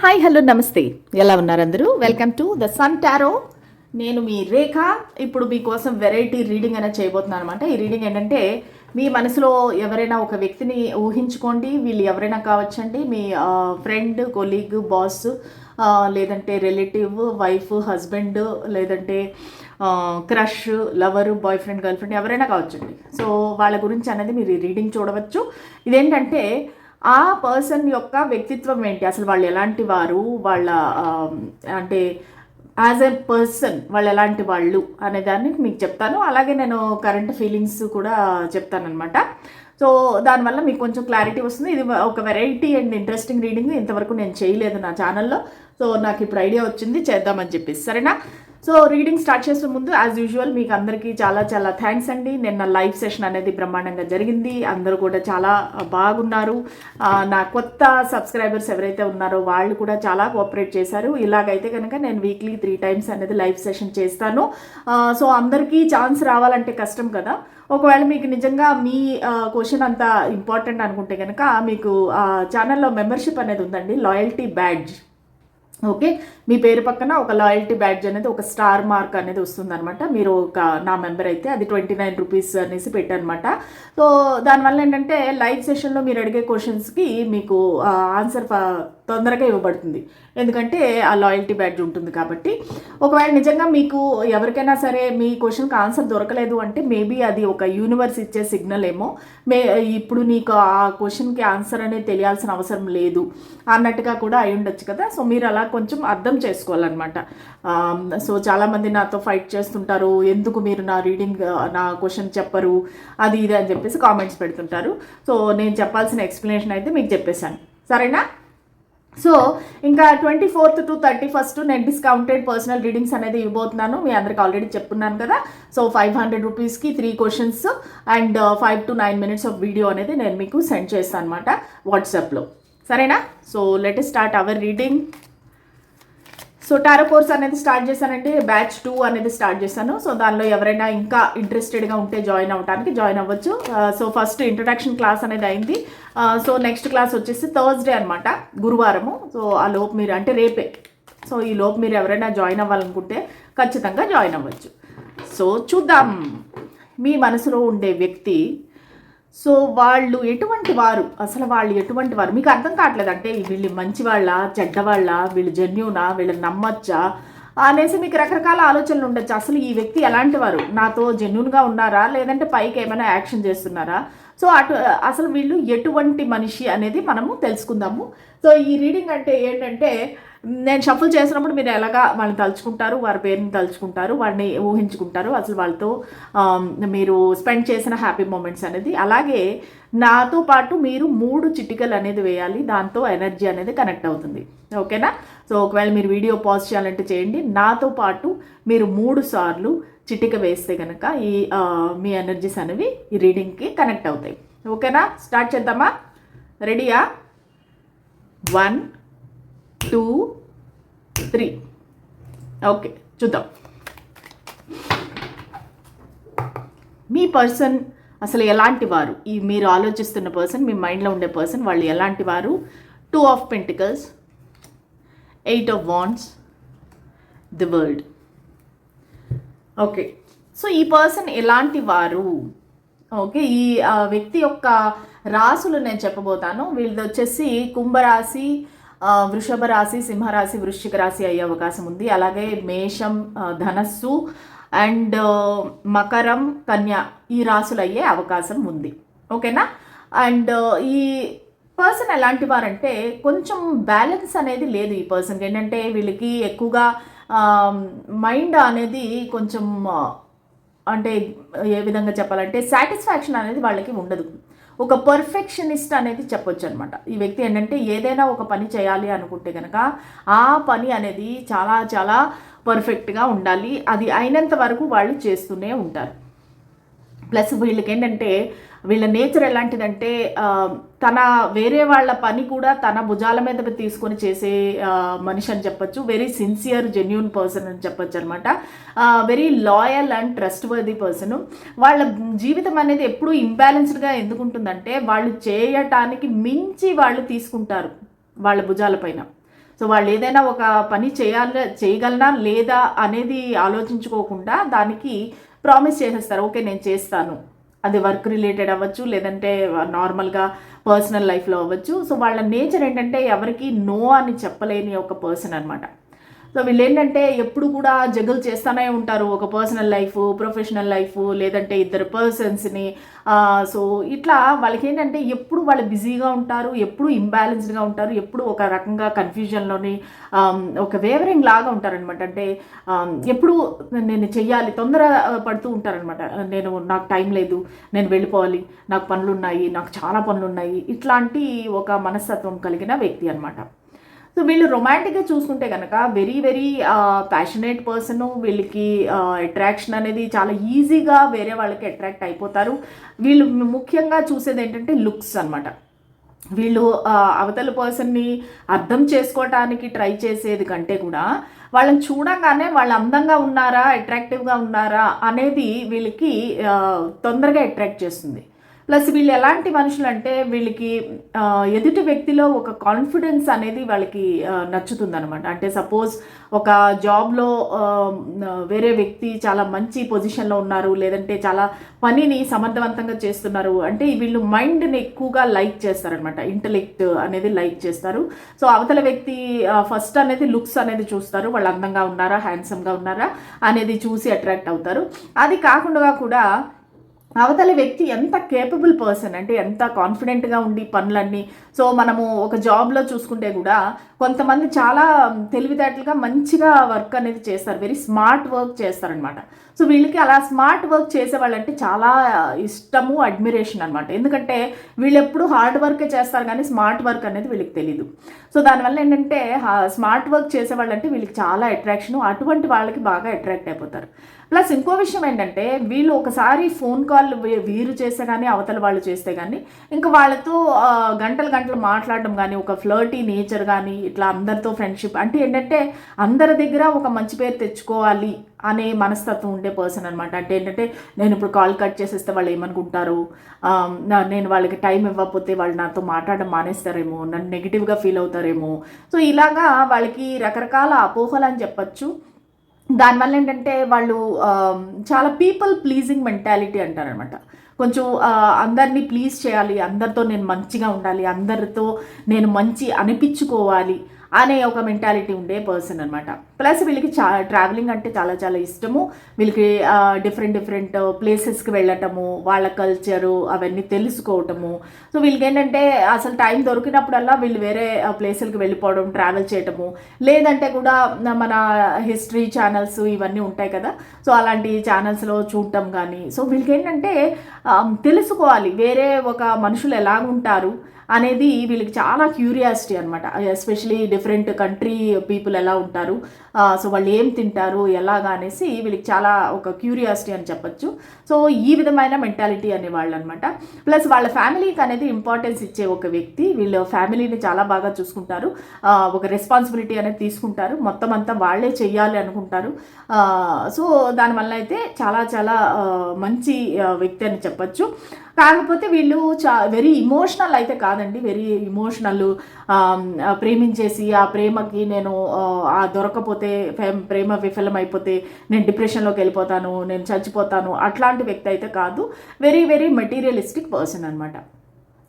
Hi hello నమస్తే. ఎలా ఉన్నారు అందరూ? Welcome to the sun tarot నేను మీ రేఖ. ఇప్పుడు మీకోసం వెరైటీ రీడింగ్ అనేది చేయబోతున్నాను అనమాట ఈ రీడింగ్ ఏంటంటే మీ మనసులో ఎవరైనా ఒక వ్యక్తిని ఊహించుకోండి. వీళ్ళు ఎవరైనా కావచ్చండి. మీ ఫ్రెండ్ కొలీగ్ బాస్ లేదంటే రిలేటివ్ వైఫ్ హస్బెండ్ లేదంటే crush lover boy friend girl friend ఎవరైనా కావచ్చండి. సో వాళ్ళ గురించి అనేది మీరు రీడింగ్ చూడవచ్చు. ఇదేంటంటే ఆ పర్సన్ యొక్క వ్యక్తిత్వం ఏంటి? అసలు వాళ్ళు ఎలాంటి వారు? వాళ్ళ అంటే యాజ్ ఎ పర్సన్ వాళ్ళు ఎలాంటి వాళ్ళు అనే దాన్ని మీకు చెప్తాను. అలాగే నేను కరెంట్ ఫీలింగ్స్ కూడా చెప్తానమాట సో దానివల్ల మీకు కొంచెం క్లారిటీ వస్తుంది. ఇది ఒక వెరైటీ అండ్ ఇంట్రెస్టింగ్ రీడింగ్. ఇంతవరకు నేను చేయలేదు నా ఛానల్లో. సో నాకు ఇప్పుడు ఐడియా వచ్చింది. చేద్దామని చెప్పేసి. సరేనా? సో రీడింగ్ స్టార్ట్ చేసే ముందు యాజ్ యూజువల్ మీకు అందరికీ చాలా చాలా థ్యాంక్స్ అండి. నిన్న లైవ్ సెషన్ అనేది బ్రహ్మాండంగా జరిగింది. అందరూ కూడా చాలా బాగున్నారు. నా కొత్త సబ్స్క్రైబర్స్ ఎవరైతే ఉన్నారో వాళ్ళు కూడా చాలా కోఆపరేట్ చేశారు. ఇలాగైతే కనుక నేను వీక్లీ త్రీ టైమ్స్ అనేది లైవ్ సెషన్ చేస్తాను. సో అందరికీ ఛాన్స్ రావాలంటే కష్టం కదా. ఒకవేళ మీకు నిజంగా మీ క్వశ్చన్ అంత ఇంపార్టెంట్ అనుకుంటే కనుక మీకు ఛానల్లో మెంబర్షిప్ అనేది ఉందండి. Loyalty badge okay? మీ పేరు పక్కన ఒక లాయల్టీ బ్యాడ్జ్ అనేది ఒక స్టార్ మార్క్ అనేది వస్తుందనమాట మీరు ఒక నా మెంబర్ అయితే అది ట్వంటీ నైన్ రూపీస్ అనేసి పెట్టనమాట సో దానివల్ల ఏంటంటే లైవ్ సెషన్లో మీరు అడిగే క్వశ్చన్స్కి మీకు ఆన్సర్ తొందరగా ఇవ్వబడుతుంది. ఎందుకంటే ఆ లాయల్టీ బ్యాడ్జ్ ఉంటుంది కాబట్టి. ఒకవేళ నిజంగా మీకు ఎవరికైనా సరే మీ క్వశ్చన్కి ఆన్సర్ దొరకలేదు అంటే మేబీ అది ఒక యూనివర్స్ ఇచ్చే సిగ్నల్ ఏమో. మే ఇప్పుడు నీకు ఆ క్వశ్చన్కి ఆన్సర్ అనేది తెలియాల్సిన అవసరం లేదు అన్నట్టుగా కూడా అయి ఉండొచ్చు కదా. సో మీరు అలా కొంచెం అర్థం చేసుకోవాలన్నమాట. సో చాలామంది నాతో ఫైట్ చేస్తుంటారు ఎందుకు మీరు నా రీడింగ్ నా క్వశ్చన్ చెప్పరు అది ఇది అని చెప్పేసి కామెంట్స్ పెడుతుంటారు. సో నేను చెప్పాల్సిన ఎక్స్ప్లెనేషన్ అయితే మీకు చెప్పేశాను. సరేనా? సో ఇంకా twenty fourth to thirty first నేను డిస్కౌంటెడ్ పర్సనల్ రీడింగ్స్ అనేది ఇవ్వబోతున్నాను. మీ అందరికి ఆల్రెడీ చెప్పున్నాను కదా. సో ఫైవ్ హండ్రెడ్ రూపీస్కి three questions and five to nine minutes of video అనేది నేను మీకు సెండ్ చేస్తాను అనమాట వాట్సాప్లో సరేనా? So let start our reading so tarot course అనేది స్టార్ట్ చేశానంటే బ్యాచ్ టూ అనేది స్టార్ట్ చేశాను. సో దానిలో ఎవరైనా ఇంకా ఇంట్రెస్టెడ్గా ఉంటే జాయిన్ అవ్వడానికి జాయిన్ అవ్వచ్చు. సో ఫస్ట్ ఇంట్రడక్షన్ క్లాస్ అనేది అయింది. సో నెక్స్ట్ క్లాస్ వచ్చేసి థర్స్డే అనమాట గురువారము. సో ఆ లోపు మీరు అంటే రేపే. సో ఈ లోపు మీరు ఎవరైనా జాయిన్ అవ్వాలనుకుంటే ఖచ్చితంగా జాయిన్ అవ్వచ్చు. సో చూద్దాం. మీ మనసులో ఉండే వ్యక్తి సో వాళ్ళు ఎటువంటి వారు? అసలు వాళ్ళు ఎటువంటి వారు? మీకు అర్థం కావట్లేదు అంటే వీళ్ళు మంచివాళ్ళ చెడ్డవాళ్ళ? వీళ్ళు జెన్యునా? వీళ్ళని నమ్మచ్చా? అనేసి మీకు రకరకాల ఆలోచనలు ఉండొచ్చు. అసలు ఈ వ్యక్తి ఎలాంటి వారు? నాతో జెన్యున్గా ఉన్నారా? లేదంటే పైకి ఏమైనా యాక్షన్ చేస్తున్నారా? సో అటు అసలు వీళ్ళు ఎటువంటి మనిషి అనేది మనము తెలుసుకుందాము. సో ఈ రీడింగ్ అంటే ఏంటంటే నేను షఫుల్ చేసినప్పుడు మీరు ఎలాగా వాళ్ళని తలుచుకుంటారు వారి పేరుని తలుచుకుంటారు వాడిని ఊహించుకుంటారు అసలు వాళ్ళతో మీరు స్పెండ్ చేసిన హ్యాపీ మూమెంట్స్ అనేది. అలాగే నాతో పాటు మీరు మూడు చిటికలు అనేది వేయాలి దాంతో ఎనర్జీ అనేది కనెక్ట్ అవుతుంది. ఓకేనా? సో ఒకవేళ మీరు వీడియో పాజ్ చేయాలంటే చేయండి. నాతో పాటు మీరు మూడు సార్లు చిటిక వేస్తే కనుక ఈ మీ ఎనర్జీస్ అనేవి ఈ రీడింగ్కి కనెక్ట్ అవుతాయి. ఓకేనా? స్టార్ట్ చేద్దామా? రెడీయా? One two three. ఓకే చూద్దాం. మీ పర్సన్ అసలు ఎలాంటి వారు? ఈ మీరు ఆలోచిస్తున్న పర్సన్ మీ మైండ్లో ఉండే పర్సన్ వాళ్ళు ఎలాంటి వారు? Two of pentacles eight of wands the world. Okay so ఈ పర్సన్ ఎలాంటి వారు? ఓకే ఈ వ్యక్తి యొక్క రాసులు నేను చెప్పబోతాను. వీళ్ళది వచ్చేసి కుంభరాశి వృషభ రాశి సింహరాశి వృశ్చిక రాశి అయ్యే అవకాశం ఉంది. అలాగే మేషం ధనస్సు అండ్ మకరం కన్య ఈ రాసులు అయ్యే అవకాశం ఉంది. ఓకేనా? అండ్ ఈ పర్సన్ ఎలాంటి వారంటే కొంచెం బ్యాలెన్స్ అనేది లేదు ఈ పర్సన్కి. ఏంటంటే వీళ్ళకి ఎక్కువగా మైండ్ అనేది కొంచెం అంటే ఏ విధంగా చెప్పాలంటే సాటిస్ఫాక్షన్ అనేది వాళ్ళకి ఉండదు. ఒక పర్ఫెక్షనిస్ట్ అనేది చెప్పొచ్చు అనమాట ఈ వ్యక్తి ఏంటంటే ఏదైనా ఒక పని చేయాలి అనుకుంటే కనుక ఆ పని అనేది చాలా చాలా పర్ఫెక్ట్గా ఉండాలి. అది అయినంత వరకు వాళ్ళు చేస్తూనే ఉంటారు. ప్లస్ వీళ్ళకి ఏంటంటే వీళ్ళ నేచర్ ఎలాంటిదంటే తన వేరే వాళ్ళ పని కూడా తన భుజాల మీద తీసుకొని చేసే మనిషి అని చెప్పొచ్చు. వెరీ సిన్సియర్ జెన్యున్ పర్సన్ అని చెప్పొచ్చు అనమాట very loyal and trustworthy person వాళ్ళ జీవితం అనేది ఎప్పుడు ఇంబ్యాలెన్స్డ్గా ఎందుకు ఉంటుందంటే వాళ్ళు చేయటానికి మించి వాళ్ళు తీసుకుంటారు వాళ్ళ భుజాల పైన. సో వాళ్ళు ఏదైనా ఒక పని చేయాలి చేయగలనా లేదా అనేది ఆలోచించుకోకుండా దానికి ప్రామిస్ చేసేస్తారు. ఓకే నేను చేస్తాను. అది వర్క్ రిలేటెడ్ అవ్వచ్చు లేదంటే నార్మల్గా పర్సనల్ లైఫ్లో అవ్వచ్చు. సో వాళ్ళ నేచర్ ఏంటంటే ఎవరికి నో అని చెప్పలేని ఒక పర్సన్ అనమాట సో వీళ్ళు ఏంటంటే ఎప్పుడు కూడా జగుల్ చేస్తూనే ఉంటారు. ఒక పర్సనల్ లైఫ్ ప్రొఫెషనల్ లైఫ్ లేదంటే ఇద్దరు పర్సన్స్ని సో ఇట్లా వాళ్ళకి ఏంటంటే ఎప్పుడు వాళ్ళు బిజీగా ఉంటారు ఎప్పుడు ఇంబ్యాలెన్స్డ్గా ఉంటారు ఎప్పుడు ఒక రకంగా కన్ఫ్యూజన్లోని ఒక వేవరింగ్ లాగా ఉంటారనమాట అంటే ఎప్పుడు నేను చెయ్యాలి తొందర పడుతూ ఉంటారనమాట నేను నాకు టైం లేదు నేను వెళ్ళిపోవాలి నాకు పనులు ఉన్నాయి నాకు చాలా పనులు ఉన్నాయి ఇట్లాంటి ఒక మనస్తత్వం కలిగిన వ్యక్తి అనమాట సో వీళ్ళు రొమాంటిక్గా చూసుకుంటే కనుక వెరీ వెరీ ప్యాషనేట్ పర్సన్ వీళ్ళకి అట్రాక్షన్ అనేది చాలా ఈజీగా వేరే వాళ్ళకి అట్రాక్ట్ అయిపోతారు. వీళ్ళు ముఖ్యంగా చూసేది ఏంటంటే లుక్స్ అనమాట వీళ్ళు అవతల పర్సన్ని అర్థం చేసుకోవటానికి ట్రై చేసేది కంటే కూడా వాళ్ళని చూడంగానే వాళ్ళు అందంగా ఉన్నారా అట్రాక్టివ్గా ఉన్నారా అనేది వీళ్ళకి తొందరగా అట్రాక్ట్ చేస్తుంది. ప్లస్ వీళ్ళు ఎలాంటి మనుషులు అంటే వీళ్ళకి ఎదుటి వ్యక్తిలో ఒక కాన్ఫిడెన్స్ అనేది వాళ్ళకి నచ్చుతుంది అనమాట అంటే సపోజ్ ఒక జాబ్లో వేరే వ్యక్తి చాలా మంచి పొజిషన్లో ఉన్నారు లేదంటే చాలా పనిని సమర్థవంతంగా చేస్తున్నారు అంటే వీళ్ళు మైండ్ని ఎక్కువగా లైక్ చేస్తారనమాట ఇంటలెక్ట్ అనేది లైక్ చేస్తారు. సో అవతల వ్యక్తి ఫస్ట్ అనేది లుక్స్ అనేది చూస్తారు. వాళ్ళు అందంగా ఉన్నారా హ్యాండ్సమ్గా ఉన్నారా అనేది చూసి అట్రాక్ట్ అవుతారు. అది కాకుండా కూడా అవతల వ్యక్తి ఎంత కేపబుల్ పర్సన్ అంటే ఎంత కాన్ఫిడెంట్గా ఉండి పనులన్నీ. సో మనము ఒక జాబ్లో చూసుకుంటే కూడా కొంతమంది చాలా తెలివితేటలుగా మంచిగా వర్క్ అనేది చేస్తారు. వెరీ స్మార్ట్ వర్క్ చేస్తారనమాట సో వీళ్ళకి అలా స్మార్ట్ వర్క్ చేసే వాళ్ళంటే చాలా ఇష్టము అడ్మిరేషన్ అనమాట ఎందుకంటే వీళ్ళు ఎప్పుడు హార్డ్ వర్క్ చేస్తారు కానీ స్మార్ట్ వర్క్ అనేది వీళ్ళకి తెలియదు సో దానివల్ల ఏంటంటే స్మార్ట్ వర్క్ చేసే వాళ్ళంటే వీళ్ళకి చాలా అట్రాక్షన్ అటువంటి వాళ్ళకి బాగా అట్రాక్ట్ అయిపోతారు. ప్లస్ ఇంకో విషయం ఏంటంటే వీళ్ళు ఒకసారి ఫోన్ కాల్ వీరు చేస్తే కానీ అవతల వాళ్ళు చేస్తే కానీ ఇంకా వాళ్ళతో గంటలు గంటలు మాట్లాడడం కానీ ఒక ఫ్లర్టీ నేచర్ కానీ ఇట్లా అందరితో ఫ్రెండ్షిప్ అంటే ఏంటంటే అందరి దగ్గర ఒక మంచి పేరు తెచ్చుకోవాలి. అనే మనస్తత్వం ఉండే పర్సన్ అనమాట అంటే ఏంటంటే నేను ఇప్పుడు కాల్ కట్ చేసేస్తే వాళ్ళు ఏమనుకుంటారు? నేను వాళ్ళకి టైం ఇవ్వకపోతే వాళ్ళు నాతో మాట్లాడడం మానేస్తారేమో నన్ను నెగిటివ్గా ఫీల్ అవుతారేమో. సో ఇలాగా వాళ్ళకి రకరకాల అపోహలు అని చెప్పచ్చు. దానివల్ల ఏంటంటే వాళ్ళు చాలా పీపుల్ ప్లీజింగ్ మెంటాలిటీ అంటారనమాట కొంచెం అందరినీ ప్లీజ్ చేయాలి అందరితో నేను మంచిగా ఉండాలి అందరితో నేను మంచి అనిపించుకోవాలి అనే ఒక మెంటాలిటీ ఉండే పర్సన్ అనమాట ప్లస్ వీళ్ళకి చా ట్రావెలింగ్ అంటే చాలా చాలా ఇష్టము. వీళ్ళకి డిఫరెంట్ డిఫరెంట్ ప్లేసెస్కి వెళ్ళటము వాళ్ళ కల్చరు అవన్నీ తెలుసుకోవటము. సో వీళ్ళకి ఏంటంటే అసలు టైం దొరికినప్పుడల్లా వీళ్ళు వేరే ప్లేసులకు వెళ్ళిపోవడం ట్రావెల్ చేయటము. లేదంటే కూడా మన హిస్టరీ ఛానల్స్ ఇవన్నీ ఉంటాయి కదా. సో అలాంటి ఛానల్స్లో చూడటం కానీ సో వీళ్ళకి ఏంటంటే తెలుసుకోవాలి. వేరే ఒక మనుషులు ఎలా ఉంటారు అనేది వీళ్ళకి చాలా క్యూరియాసిటీ అనమాట ఎస్పెషలీ డిఫరెంట్ కంట్రీ పీపుల్ ఎలా ఉంటారు సో వాళ్ళు ఏం తింటారు ఎలాగా అనేసి వీళ్ళకి చాలా ఒక క్యూరియాసిటీ అని చెప్పొచ్చు. సో ఈ విధమైన మెంటాలిటీ అనేవాళ్ళు అనమాట ప్లస్ వాళ్ళ ఫ్యామిలీకి అనేది ఇంపార్టెన్స్ ఇచ్చే ఒక వ్యక్తి వీళ్ళ ఫ్యామిలీని చాలా బాగా చూసుకుంటారు. ఒక రెస్పాన్సిబిలిటీ అనేది తీసుకుంటారు. మొత్తం అంతా వాళ్ళే చెయ్యాలి అనుకుంటారు. సో దానివల్ల అయితే చాలా చాలా మంచి వ్యక్తి అని చెప్పచ్చు. కాకపోతే వీళ్ళు చా వెరీ ఇమోషనల్ అయితే కాదండి. వెరీ ఇమోషనల్ ప్రేమించేసి ఆ ప్రేమకి నేను ఆ దొరకపోతే ప్రేమ విఫలం అయిపోతే నేను డిప్రెషన్లోకి వెళ్ళిపోతాను నేను చచ్చిపోతాను అట్లాంటి వ్యక్తి అయితే కాదు. వెరీ వెరీ మెటీరియలిస్టిక్ పర్సన్ అనమాట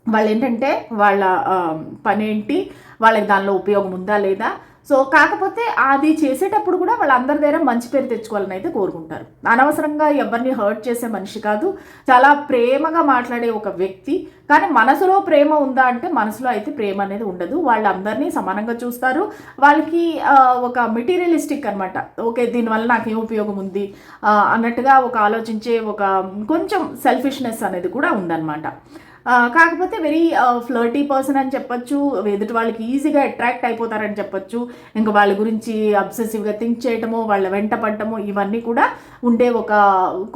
వాళ్ళు ఏంటంటే వాళ్ళ పనేంటి? వాళ్ళకి దానిలో ఉపయోగం ఉందా లేదా? సో కాకపోతే అది చేసేటప్పుడు కూడా వాళ్ళందరి దగ్గర మంచి పేరు తెచ్చుకోవాలని అయితే కోరుకుంటారు. అనవసరంగా ఎవరిని హర్ట్ చేసే మనిషి కాదు. చాలా ప్రేమగా మాట్లాడే ఒక వ్యక్తి. కానీ మనసులో ప్రేమ ఉందా అంటే మనసులో అయితే ప్రేమ అనేది ఉండదు. వాళ్ళందరినీ సమానంగా చూస్తారు. వాళ్ళకి ఒక మెటీరియలిస్టిక్ అనమాట ఓకే దీనివల్ల నాకు ఏం ఉపయోగం ఉంది? అన్నట్టుగా ఒక ఆలోచించే ఒక కొంచెం సెల్ఫిష్నెస్ అనేది కూడా ఉందన్నమాట. కాకపోతే వెరీ ఫ్లర్టీ పర్సన్ అని చెప్పొచ్చు ఎదుటి వాళ్ళకి ఈజీగా అట్రాక్ట్ అయిపోతారని చెప్పొచ్చు. ఇంకా వాళ్ళ గురించి అబ్సెసివ్గా థింక్ చేయటము వాళ్ళ వెంట పడటము ఇవన్నీ కూడా ఉండే ఒక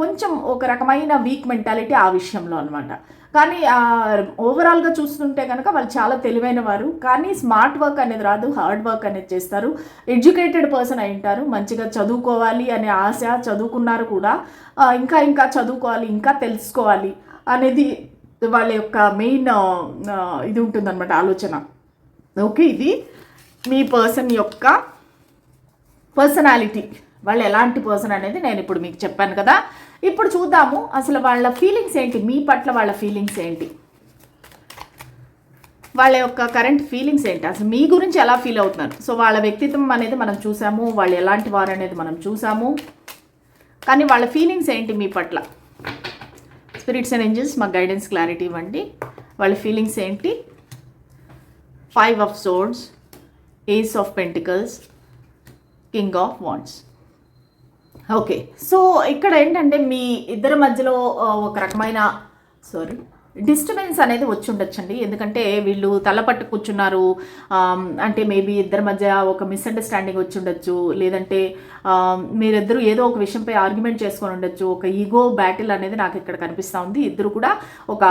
కొంచెం ఒక రకమైన వీక్ మెంటాలిటీ ఆ విషయంలో అనమాట కానీ ఓవరాల్గా చూస్తుంటే కనుక వాళ్ళు చాలా తెలివైన వారు. కానీ స్మార్ట్ వర్క్ అనేది రాదు హార్డ్ వర్క్ అనేది చేస్తారు. ఎడ్యుకేటెడ్ పర్సన్ అయి ఉంటారు మంచిగా చదువుకోవాలి అనే ఆశ చదువుకున్నారు కూడా. ఇంకా ఇంకా చదువుకోవాలి ఇంకా తెలుసుకోవాలి అనేది వాళ్ళ యొక్క మెయిన్ ఇది ఉంటుందన్నమాట ఆలోచన. ఓకే ఇది మీ పర్సన్ యొక్క పర్సనాలిటీ వాళ్ళు ఎలాంటి పర్సన్ అనేది నేను ఇప్పుడు మీకు చెప్పాను కదా. ఇప్పుడు చూద్దాము అసలు వాళ్ళ ఫీలింగ్స్ ఏంటి? మీ పట్ల వాళ్ళ ఫీలింగ్స్ ఏంటి? వాళ్ళ యొక్క కరెంట్ ఫీలింగ్స్ ఏంటి? అసలు మీ గురించి ఎలా ఫీల్ అవుతున్నారు? సో వాళ్ళ వ్యక్తిత్వం అనేది మనం చూసాము వాళ్ళు ఎలాంటి వారు అనేది మనం చూసాము. కానీ వాళ్ళ ఫీలింగ్స్ ఏంటి మీ పట్ల? స్పిరిట్స్ అండ్ ఏంజల్స్ మాకు గైడెన్స్ క్లారిటీ ఇవ్వండి. వాళ్ళ ఫీలింగ్స్ ఏంటి? Five of swords ace of pentacles king of wands okay so ఇక్కడ ఏంటంటే మీ ఇద్దరి మధ్యలో ఒక రకమైన సారీ డిస్టర్బెన్స్ అనేది వచ్చి ఉండొచ్చండి. ఎందుకంటే వీళ్ళు తలపట్టు కూర్చున్నారు. అంటే మేబీ ఇద్దరి మధ్య ఒక మిస్అండర్స్టాండింగ్ వచ్చి ఉండొచ్చు. లేదంటే మీరిద్దరూ ఏదో ఒక విషయంపై ఆర్గ్యుమెంట్ చేసుకొని ఉండొచ్చు. ఒక ఈగో బ్యాటిల్ అనేది నాకు ఇక్కడ కనిపిస్తూ ఉంది. ఇద్దరు కూడా ఒక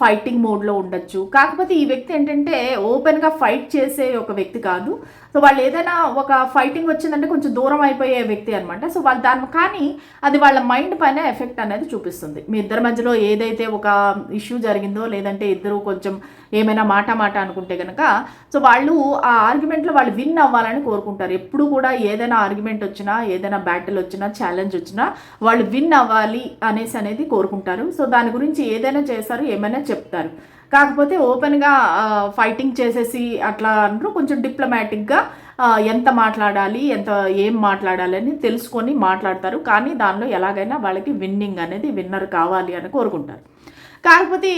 ఫైటింగ్ మోడ్లో ఉండొచ్చు. కాకపోతే ఈ వ్యక్తి ఏంటంటే ఓపెన్గా ఫైట్ చేసే ఒక వ్యక్తి కాదు. సో వాళ్ళు ఏదైనా ఒక ఫైటింగ్ వచ్చిందంటే కొంచెం దూరం అయిపోయే వ్యక్తి అనమాట సో వాళ్ళు దాని కానీ అది వాళ్ళ మైండ్ పైన ఎఫెక్ట్ అనేది చూపిస్తుంది. మీ ఇద్దరి మధ్యలో ఏదైతే ఒక ఇష్యూ జరిగిందో లేదంటే ఇద్దరు కొంచెం ఏమైనా మాట మాట అనుకుంటే కనుక సో వాళ్ళు ఆ ఆర్గ్యుమెంట్లో వాళ్ళు విన్ అవ్వాలని కోరుకుంటారు. ఎప్పుడు కూడా ఏదైనా ఆర్గ్యుమెంట్ వచ్చినా ఏదైనా బ్యాటిల్ వచ్చినా ఛాలెంజ్ వచ్చినా వాళ్ళు విన్ అవ్వాలి అనేసి అనేది కోరుకుంటారు. సో దాని గురించి ఏదైనా చేస్తారు ఏమైనా చెప్తారు. కాకపోతే ఓపెన్గా ఫైటింగ్ చేసేసి అట్లా అంటారు కొంచెం డిప్లొమాటిక్గా ఎంత మాట్లాడాలి ఎంత ఏం మాట్లాడాలి అని తెలుసుకొని మాట్లాడతారు. కానీ దానిలో ఎలాగైనా వాళ్ళకి విన్నింగ్ అనేది విన్నర్ కావాలి అని కోరుకుంటారు. కాకపోతే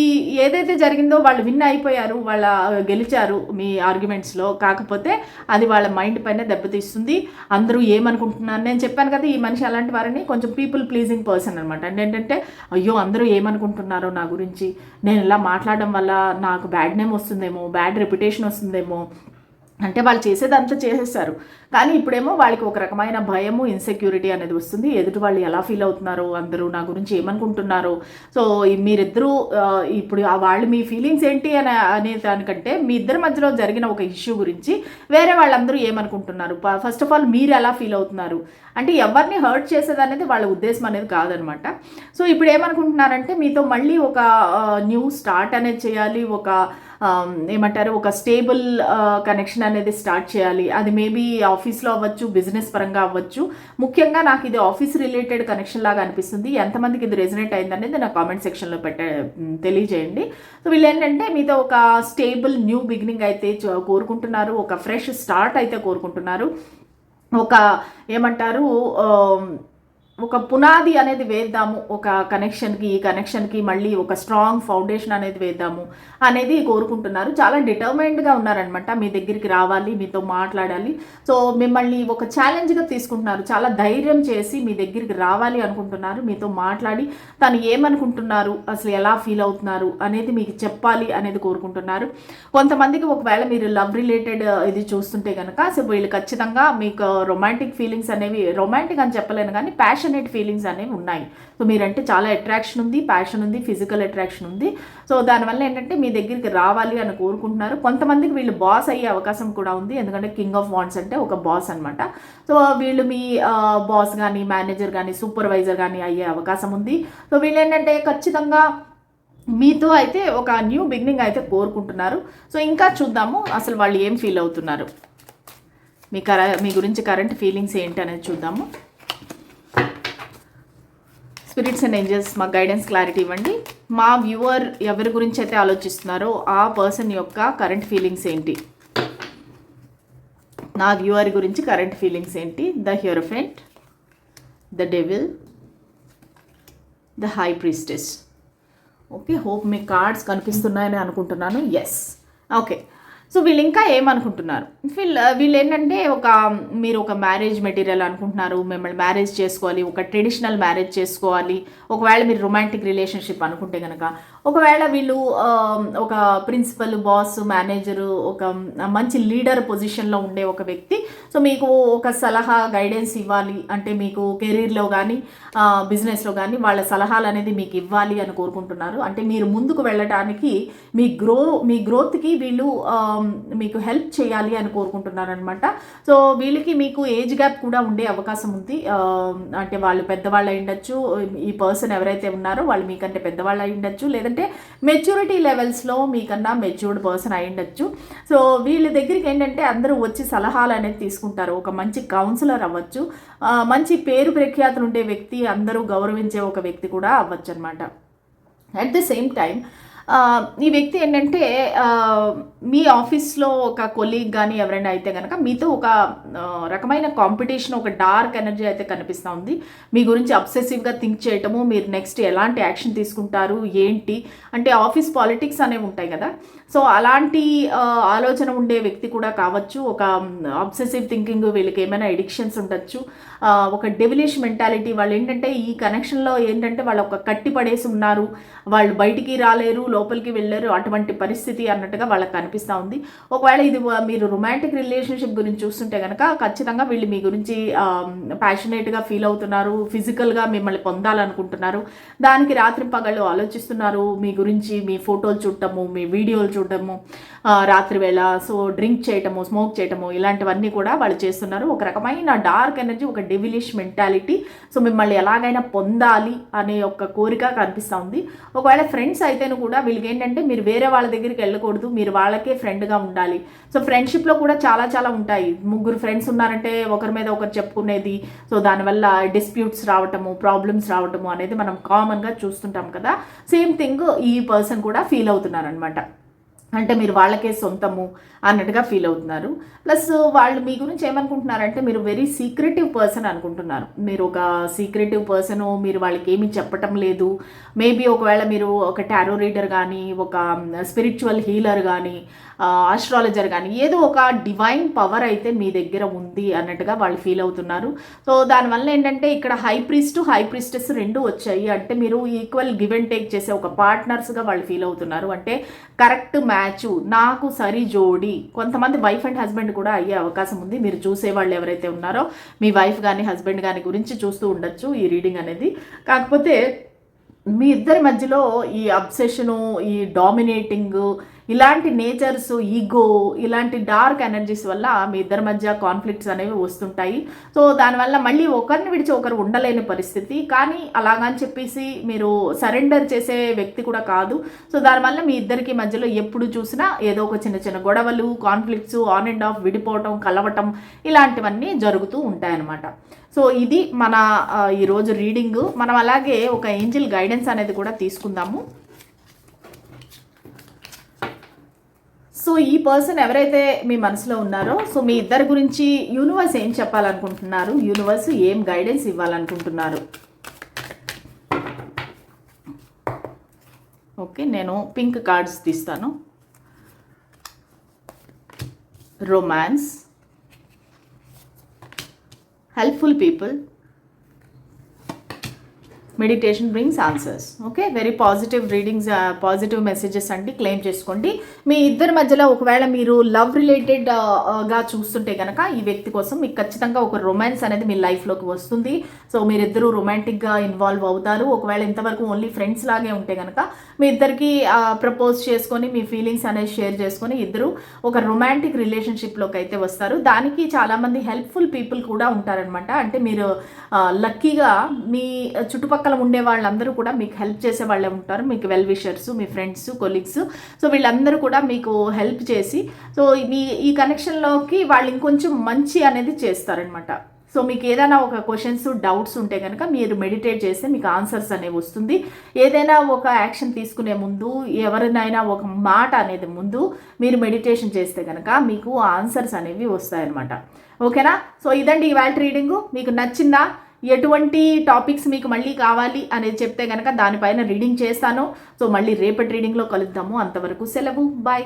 ఈ ఏదైతే జరిగిందో వాళ్ళు విన్ అయిపోయారు వాళ్ళ గెలిచారు మీ ఆర్గ్యుమెంట్స్లో. కాకపోతే అది వాళ్ళ మైండ్ పైన దెబ్బతీస్తుంది. అందరూ ఏమనుకుంటున్నారు? నేను చెప్పాను కదా ఈ మనిషి అలాంటి వారిని కొంచెం పీపుల్ ప్లీజింగ్ పర్సన్ అనమాట ఏంటంటే అయ్యో అందరూ ఏమనుకుంటున్నారో నా గురించి? నేను ఇలా మాట్లాడడం వల్ల నాకు బ్యాడ్ నేమ్ వస్తుందేమో బ్యాడ్ రెప్యుటేషన్ వస్తుందేమో అంటే వాళ్ళు చేసేదంతా చేసేస్తారు కానీ ఇప్పుడేమో వాళ్ళకి ఒక రకమైన భయము ఇన్సెక్యూరిటీ అనేది వస్తుంది. ఎదుటి వాళ్ళు ఎలా ఫీల్ అవుతున్నారో అందరూ నా గురించి ఏమనుకుంటున్నారో. సో మీరిద్దరూ ఇప్పుడు వాళ్ళు మీ ఫీలింగ్స్ ఏంటి అని అనే దానికంటే మీ ఇద్దరి మధ్యలో జరిగిన ఒక ఇష్యూ గురించి వేరే వాళ్ళందరూ ఏమనుకుంటున్నారు? ఫస్ట్ ఆఫ్ ఆల్ మీరు ఎలా ఫీల్ అవుతున్నారు? అంటే ఎవరిని హర్ట్ చేసేది అనేది వాళ్ళ ఉద్దేశం అనేది కాదనమాట. సో ఇప్పుడు ఏమనుకుంటున్నారంటే మీతో మళ్ళీ ఒక న్యూ స్టార్ట్ అనేది చేయాలి. ఒక Um, ఏమంటారు ఒక స్టేబుల్ కనెక్షన్ uh, అనేది స్టార్ట్ చేయాలి. అది మేబీ ఆఫీస్లో అవ్వచ్చు బిజినెస్ పరంగా అవ్వచ్చు. ముఖ్యంగా నాకు ఇది ఆఫీస్ రిలేటెడ్ కనెక్షన్ లాగా అనిపిస్తుంది. ఎంతమందికి ఇది రెజినేట్ అయిందనేది నా కామెంట్ సెక్షన్లో పెట్టే తెలియజేయండి. సో వీళ్ళు ఏంటంటే మీతో ఒక స్టేబుల్ న్యూ బిగినింగ్ అయితే కోరుకుంటున్నారు. ఒక ఫ్రెష్ స్టార్ట్ అయితే కోరుకుంటున్నారు. ఒక ఏమంటారు um, ఒక పునాది అనేది వేద్దాము ఒక కనెక్షన్కి ఈ కనెక్షన్కి మళ్ళీ ఒక స్ట్రాంగ్ ఫౌండేషన్ అనేది వేద్దాము అనేది కోరుకుంటున్నారు. చాలా డిటర్మైన్డ్గా ఉన్నారనమాట మీ దగ్గరికి రావాలి మీతో మాట్లాడాలి. సో మిమ్మల్ని ఒక ఛాలెంజ్గా తీసుకుంటున్నారు. చాలా ధైర్యం చేసి మీ దగ్గరికి రావాలి అనుకుంటున్నారు. మీతో మాట్లాడి తను ఏమనుకుంటున్నారు అసలు ఎలా ఫీల్ అవుతున్నారు అనేది మీకు చెప్పాలి అనేది కోరుకుంటున్నారు. కొంతమందికి ఒకవేళ మీరు లవ్ రిలేటెడ్ ఇది చూస్తుంటే కనుక సో వీళ్ళు ఖచ్చితంగా మీకు రొమాంటిక్ ఫీలింగ్స్ అనేవి రొమాంటిక్ అని చెప్పలేను కానీ ప్యాషన్ ప్యాషనేట్ ఫీలింగ్స్ అనేవి ఉన్నాయి. సో మీరంటే చాలా అట్రాక్షన్ ఉంది ప్యాషన్ ఉంది ఫిజికల్ అట్రాక్షన్ ఉంది. సో దానివల్ల ఏంటంటే మీ దగ్గరికి రావాలి అని కోరుకుంటున్నారు. కొంతమందికి వీళ్ళు బాస్ అయ్యే అవకాశం కూడా ఉంది. ఎందుకంటే కింగ్ ఆఫ్ వాండ్స్ అంటే ఒక బాస్ అనమాట సో వీళ్ళు మీ బాస్ కానీ మేనేజర్ కానీ సూపర్వైజర్ కానీ అయ్యే అవకాశం ఉంది. సో వీళ్ళు ఏంటంటే ఖచ్చితంగా మీతో అయితే ఒక న్యూ బిగినింగ్ అయితే కోరుకుంటున్నారు. సో ఇంకా చూద్దాము అసలు వాళ్ళు ఏం ఫీల్ అవుతున్నారు. మీ కర మీ గురించి కరెంట్ ఫీలింగ్స్ ఏంటి అనేది చూద్దాము. స్పిరిట్స్ అండ్ ఏంజల్స్ మా గైడెన్స్ క్లారిటీ ఇవ్వండి. మా వ్యూవర్ ఎవరి గురించి అయితే ఆలోచిస్తున్నారో ఆ పర్సన్ యొక్క కరెంట్ ఫీలింగ్స్ ఏంటి? నా వ్యూవర్ గురించి కరెంట్ ఫీలింగ్స్ ఏంటి? The hierophant the devil the high priestess okay hope me cards కనిపిస్తున్నాయని అనుకుంటున్నాను. ఎస్ ఓకే సో వీళ్ళు ఇంకా ఏమనుకుంటున్నారు? వీళ్ళు వీళ్ళు ఏంటంటే ఒక మీరు ఒక మ్యారేజ్ మెటీరియల్ అనుకుంటున్నారు మిమ్మల్ని మ్యారేజ్ చేసుకోవాలి ఒక ట్రెడిషనల్ మ్యారేజ్ చేసుకోవాలి ఒకవేళ మీరు రొమాంటిక్ రిలేషన్షిప్ అనుకుంటే కనుక ఒకవేళ వీళ్ళు ఒక ప్రిన్సిపల్ బాస్ మేనేజరు ఒక మంచి లీడర్ పొజిషన్లో ఉండే ఒక వ్యక్తి సో మీకు ఒక సలహా గైడెన్స్ ఇవ్వాలి అంటే మీకు కెరీర్లో కానీ బిజినెస్లో కానీ వాళ్ళ సలహాలు అనేది మీకు ఇవ్వాలి అని కోరుకుంటున్నారు. అంటే మీరు ముందుకు వెళ్ళడానికి మీ గ్రో మీ గ్రోత్కి వీళ్ళు మీకు హెల్ప్ చేయాలి అని కోరుకుంటున్నారు అనమాట సో వీళ్ళకి మీకు ఏజ్ గ్యాప్ కూడా ఉండే అవకాశం ఉంది. అంటే వాళ్ళు పెద్దవాళ్ళు అయి ఉండొచ్చు. ఈ పర్సన్ ఎవరైతే ఉన్నారో వాళ్ళు మీకంటే పెద్దవాళ్ళు అయి ఉండొచ్చు. లేదా ఏంటంటే మెచ్యూరిటీ లెవెల్స్లో మీకన్నా మెచ్యూర్డ్ పర్సన్ అయి ఉండొచ్చు. సో వీళ్ళ దగ్గరికి ఏంటంటే అందరూ వచ్చి సలహాలు అనేది తీసుకుంటారు. ఒక మంచి కౌన్సిలర్ అవ్వచ్చు. మంచి పేరు ప్రఖ్యాతులు ఉండే వ్యక్తి అందరూ గౌరవించే ఒక వ్యక్తి కూడా అవ్వచ్చు అనమాట అట్ ద సేమ్ టైం ఈ వ్యక్తి ఏంటంటే మీ ఆఫీస్లో ఒక కొలీగ్ కానీ ఎవరైనా అయితే కనుక మీతో ఒక రకమైన కాంపిటీషన్ ఒక డార్క్ ఎనర్జీ అయితే కనిపిస్తూ ఉంది. మీ గురించి అబ్సెసివ్గా థింక్ చేయటము మీరు నెక్స్ట్ ఎలాంటి యాక్షన్ తీసుకుంటారు ఏంటి? అంటే ఆఫీస్ పాలిటిక్స్ అనేవి ఉంటాయి కదా. సో అలాంటి ఆలోచన ఉండే వ్యక్తి కూడా కావచ్చు ఒక అబ్సెసివ్ థింకింగ్ వీళ్ళకి ఏమైనా ఎడిక్షన్స్ ఉండొచ్చు. ఒక డెవిలిష్ మెంటాలిటీ వాళ్ళు ఏంటంటే ఈ కనెక్షన్లో ఏంటంటే వాళ్ళు ఒక కట్టి పడేసి ఉన్నారు. వాళ్ళు బయటికి రాలేరు లోపలికి వెళ్ళారు అటువంటి పరిస్థితి అన్నట్టుగా వాళ్ళకి కనిపిస్తూ ఉంది. ఒకవేళ ఇది మీరు రొమాంటిక్ రిలేషన్షిప్ గురించి చూస్తుంటే కనుక ఖచ్చితంగా వీళ్ళు మీ గురించి ప్యాషనేట్గా ఫీల్ అవుతున్నారు ఫిజికల్గా మిమ్మల్ని పొందాలనుకుంటున్నారు. దానికి రాత్రి పగళ్ళు ఆలోచిస్తున్నారు మీ గురించి మీ ఫోటోలు చూడటము మీ వీడియోలు చూడటం చూడడము రాత్రి వేళ సో డ్రింక్ చేయటము స్మోక్ చేయటము ఇలాంటివన్నీ కూడా వాళ్ళు చేస్తున్నారు. ఒక రకమైన డార్క్ ఎనర్జీ ఒక డెవిలిష్ మెంటాలిటీ. సో మిమ్మల్ని ఎలాగైనా పొందాలి అనే ఒక కోరిక కనిపిస్తూ ఉంది. ఒకవేళ ఫ్రెండ్స్ అయితేను కూడా వీళ్ళకి ఏంటంటే మీరు వేరే వాళ్ళ దగ్గరికి వెళ్ళకూడదు. మీరు వాళ్ళకే ఫ్రెండ్గా ఉండాలి. సో ఫ్రెండ్షిప్లో కూడా చాలా చాలా ఉంటాయి. ముగ్గురు ఫ్రెండ్స్ ఉన్నారంటే ఒకరి మీద ఒకరు చెప్పుకునేది. సో దానివల్ల డిస్ప్యూట్స్ రావటము ప్రాబ్లమ్స్ రావటము అనేది మనం కామన్గా చూస్తుంటాం కదా. సేమ్ థింగ్ ఈ పర్సన్ కూడా ఫీల్ అవుతున్నారనమాట అంటే మీరు వాళ్ళకే సొంతము అన్నట్టుగా ఫీల్ అవుతున్నారు. ప్లస్ వాళ్ళు మీ గురించి ఏమనుకుంటున్నారంటే మీరు వెరీ సీక్రెటివ్ పర్సన్ అనుకుంటున్నారు. మీరు ఒక సీక్రెటివ్ పర్సన్ మీరు వాళ్ళకి ఏమీ చెప్పటం లేదు. మేబీ ఒకవేళ మీరు ఒక టారో రీడర్ కానీ ఒక స్పిరిచువల్ హీలర్ కానీ ఆస్ట్రాలజర్ కానీ ఏదో ఒక డివైన్ పవర్ అయితే మీ దగ్గర ఉంది అన్నట్టుగా వాళ్ళు ఫీల్ అవుతున్నారు. సో దానివల్ల ఏంటంటే ఇక్కడ హై ప్రిస్ట్ హై ప్రిస్టెస్ రెండు వచ్చాయి. అంటే మీరు ఈక్వల్ గివ్ అండ్ టేక్ చేసే ఒక పార్ట్నర్స్గా వాళ్ళు ఫీల్ అవుతున్నారు. అంటే కరెక్ట్ మ్యాచ్ నాకు సరి జోడి కొంతమంది వైఫ్ అండ్ హస్బెండ్ కూడా అయ్యే అవకాశం ఉంది. మీరు చూసే వాళ్ళు ఎవరైతే ఉన్నారో మీ వైఫ్ కానీ హస్బెండ్ కానీ గురించి చూస్తూ ఉండొచ్చు ఈ రీడింగ్ అనేది. కాకపోతే మీ ఇద్దరి మధ్యలో ఈ అబ్సెషను ఈ డామినేటింగ్ ఇలాంటి నేచర్స్ ఈగో ఇలాంటి డార్క్ ఎనర్జీస్ వల్ల మీ ఇద్దరి మధ్య కాన్ఫ్లిక్ట్స్ అనేవి వస్తుంటాయి. సో దానివల్ల మళ్ళీ ఒకరిని విడిచి ఒకరు ఉండలేని పరిస్థితి. కానీ అలాగని చెప్పేసి మీరు సరెండర్ చేసే వ్యక్తి కూడా కాదు. సో దానివల్ల మీ ఇద్దరికి మధ్యలో ఎప్పుడు చూసినా ఏదో ఒక చిన్న చిన్న గొడవలు కాన్ఫ్లిక్ట్స్ ఆన్ అండ్ ఆఫ్ విడిపోవటం కలవటం ఇలాంటివన్నీ జరుగుతూ ఉంటాయన్నమాట. సో ఇది మన ఈరోజు రీడింగ్ మనం అలాగే ఒక ఏంజిల్ గైడెన్స్ అనేది కూడా తీసుకుందాము. సో ఈ పర్సన్ ఎవరైతే మీ మనసులో ఉన్నారో సో మీ ఇద్దరి గురించి యూనివర్స్ ఏం చెప్పాలనుకుంటున్నారు? యూనివర్స్ ఏం గైడెన్స్ ఇవ్వాలనుకుంటున్నారు? ఓకే నేను పింక్ కార్డ్స్ తీస్తాను. Romance helpful people meditation brings answers okay very positive readings positive messages అండి. క్లెయిమ్ చేసుకోండి. మీ ఇద్దరి మధ్యలో ఒకవేళ మీరు లవ్ రిలేటెడ్గా uh, uh, చూస్తుంటే కనుక ఈ వ్యక్తి కోసం మీకు ఖచ్చితంగా ఒక రొమాన్స్ అనేది మీ లైఫ్లోకి వస్తుంది. సో మీరిద్దరూ రొమాంటిక్గా ఇన్వాల్వ్ అవుతారు. ఒకవేళ ఇంతవరకు ఓన్లీ ఫ్రెండ్స్ లాగే ఉంటే కనుక మీ ఇద్దరికి ప్రపోజ్ uh, చేసుకొని మీ ఫీలింగ్స్ అనేది షేర్ చేసుకొని ఇద్దరు ఒక రొమాంటిక్ రిలేషన్షిప్లోకి అయితే వస్తారు. దానికి చాలామంది హెల్ప్ఫుల్ పీపుల్ కూడా ఉంటారనమాట అంటే మీరు లక్కీగా మీ చుట్టుపక్కల ఉండే వాళ్ళందరూ కూడా మీకు హెల్ప్ చేసే వాళ్ళే ఉంటారు. మీకు వెల్ విషర్స్ మీ ఫ్రెండ్స్ కొలీగ్స్ సో వీళ్ళందరూ కూడా మీకు హెల్ప్ చేసి సో మీ ఈ కనెక్షన్లోకి వాళ్ళు ఇంకొంచెం మంచి అనేది చేస్తారనమాట సో మీకు ఏదైనా ఒక క్వశ్చన్స్ డౌట్స్ ఉంటే కనుక మీరు మెడిటేట్ చేస్తే మీకు ఆన్సర్స్ అనేవి వస్తుంది. ఏదైనా ఒక యాక్షన్ తీసుకునే ముందు ఎవరినైనా ఒక మాట అనేది ముందు మీరు మెడిటేషన్ చేస్తే కనుక మీకు ఆన్సర్స్ అనేవి వస్తాయన్నమాట. ఓకేనా సో ఇదండి ఈ వాల్ట్ రీడింగు మీకు నచ్చిందా? ఎటువంటి టాపిక్స్ మీకు మళ్ళీ కావాలి అనేది చెప్తే కనుక దానిపైన రీడింగ్ చేస్తాను. సో మళ్ళీ రేపటి రీడింగ్లో కలుద్దాము. అంతవరకు సెలవు. బాయ్.